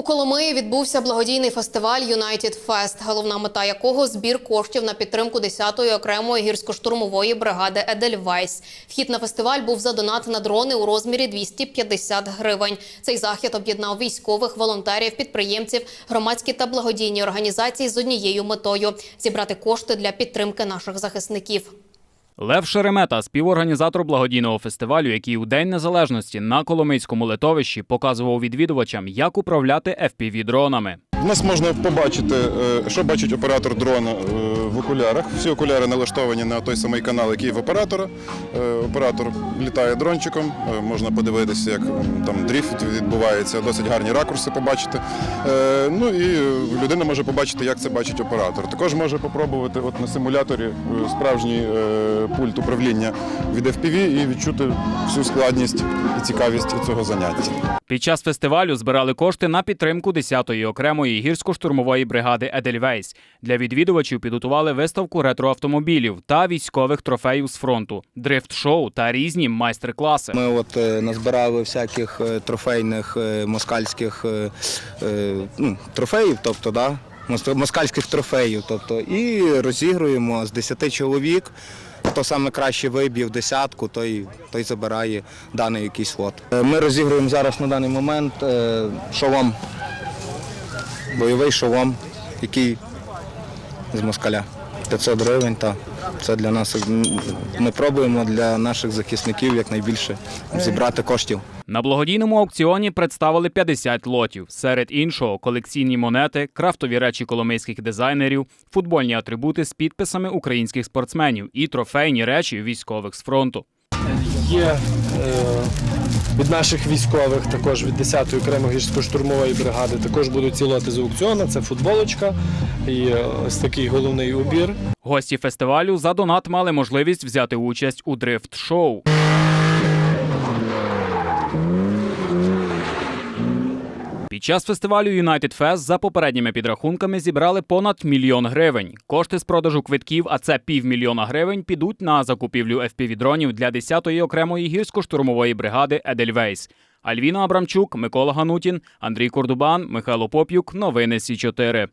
У Коломиї відбувся благодійний фестиваль United Fest, головна мета якого збір коштів на підтримку 10-ї окремої гірсько-штурмової бригади Едельвейс. Вхід на фестиваль був за донат на дрони у розмірі 250 гривень. Цей захід об'єднав військових, волонтерів, підприємців, громадські та благодійні організації з однією метою зібрати кошти для підтримки наших захисників. Лев Шеремета, співорганізатор благодійного фестивалю, який у День Незалежності на Коломийському литовищі показував відвідувачам, як управляти FPV-дронами. У нас можна побачити, е, що бачить оператор дрона е, в окулярах. Всі окуляри налаштовані на той самий канал, який в оператора. Е, Оператор літає дрончиком, можна подивитися, як там дріфт відбувається, досить гарні ракурси побачити. Ну і людина може побачити, як це бачить оператор. Також може попробувати от на симуляторі справжній пульт управління від FPV і відчути всю складність і цікавість цього заняття. Під час фестивалю збирали кошти на підтримку 10-ї окремої гірсько-штурмової бригади Едельвейс. Для відвідувачів підготували виставку ретроавтомобілів та військових трофеїв з фронту, дрифт-шоу та різні майстер-класи. Ми от е, назбирали всяких е, трофейних е, москальських ну, трофеїв, тобто, да, москальських трофеїв, тобто, і розігруємо з 10 чоловік. Хто саме краще виб'є десятку, той, той забирає даний якийсь лот. Е, Ми розігруємо зараз на даний момент шолом, бойовий шолом, який з москаля. 500 гривень, та це для нас ми пробуємо для наших захисників якнайбільше зібрати коштів. На благодійному аукціоні представили 50 лотів. Серед іншого колекційні монети, крафтові речі коломийських дизайнерів, футбольні атрибути з підписами українських спортсменів і трофейні речі військових з фронту. є від наших військових, також від 10-ї окремої гірсько-штурмової бригади, також будуть ці лоти з аукціону. Це футболочка і е, ось такий головний убір. Гості фестивалю за донат мали можливість взяти участь у дрифт-шоу. Під час фестивалю United Fest за попередніми підрахунками зібрали понад мільйон гривень. Кошти з продажу квитків, а це півмільйона гривень, підуть на закупівлю FPV-дронів для 10-ї окремої гірсько-штурмової бригади Едельвейс. Альвіна Абрамчук, Микола Ганутін, Андрій Кордубан, Михайло Поп'юк. Новини Сі 4